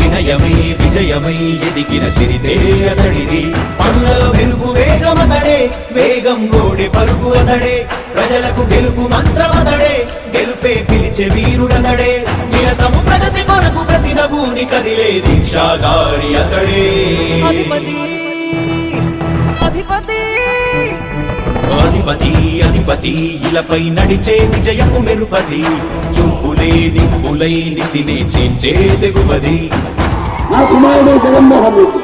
వినయమై విజయమై ఎదిగిన చిరితే అతడిది. పనులలో మెరుపు వేగమతడే వేగం ఓడే పరుగు అతడే. ప్రజలకు గెలుపు మంత్రమతడే గెలుపే పిలిచే వీరుడతడే. నిరతము ప్రగతి కొరకు ప్రతి నభూని కదిలే దీక్షాగారి అతడే. అధిపతి అధిపతి అధిపతి అధిపతి ఇలపై నడిచే విజయము మెరుపది. చూపులే నిప్పులై నిసినే చేంచే తెగువది. నా కుమారుడు జగన్మోహన్ రెడ్డి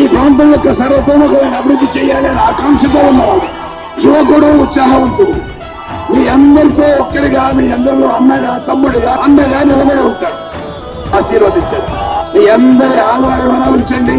ఈ ప్రాంతం యొక్క సర్వతోముఖమైన అభివృద్ధి చేయాలని ఆకాంక్షతో ఉన్నవాడు యువకుడు ఉత్సాహవంతుడు. మీ అందరితో ఒక్కరిగా మీ అందరిలో అన్నగా తమ్ముడిగా అన్నగా నిలబడి ఉంటాడు. ఆశీర్వదించండి. మీ అందరి ఆదరణ ఉంచండి.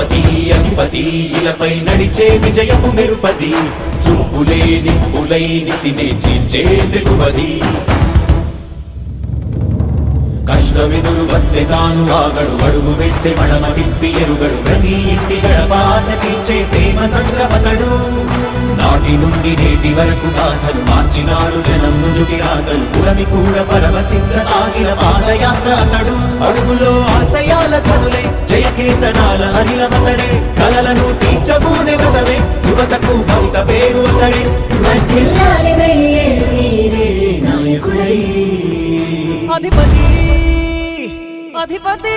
అధిపతి అధిపతి ఇలపై నడిచే విజయము మెరుపది. చూపులే నిప్పులై నిసినే చీల్చే తెగువది కష్టమెదురు వస్తే తాను ఆగడు అడుగు వేస్తే మడమ తిప్పి ఎరుగడు. ప్రతి ఇంటి గడపాస తీర్చే ప్రేమ సంద్రపతడు. నాటి నుండి నేటి వరకు సాధలు మార్చినాడు జనం నుదుటి రాగలు పురమి కూడా పరవశించ సాగిన పాదయాత్ర అతడు. అడుగులో ఆశయాల కనులై జయకేతనాల అనిలమతడే కలలను తీర్చబూనే వ్రతమే యువతకు భవిత పేరు అతడే. నాయకుడై. అధిపతి అధిపతి!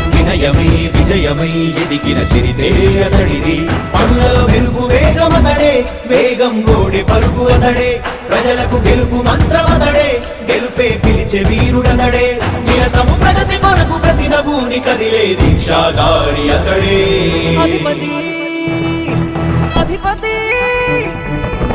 వినయమే విజయమై ఎదిగిన చరితే అతడిది. పనులలో మెరుపు వేగమతడే వేగం గోడే పరుగు అతడే. ప్రజలకు గెలుపు మంత్రమతడే గెలుపే పిలిచే వీరుడతడే. నిరతము ప్రగతి కొరకు ప్రతి నభూని కదిలే దీక్షాదారి అతడే. అధిపతి అధిపతి!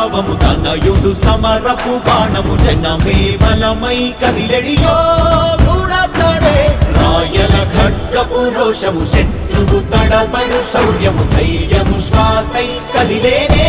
భావము తనయుడు సమరపు బాణము జనమే బలమై కదిలెడియో చూడతడే రాయల ఖడ్గపు రోషము శత్రువు తడబడు శౌర్యము ధైర్యము శ్వాసై కదిలేనే.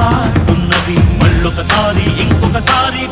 పాడుతున్నది. మళ్ళొకసారి ఇంకొకసారి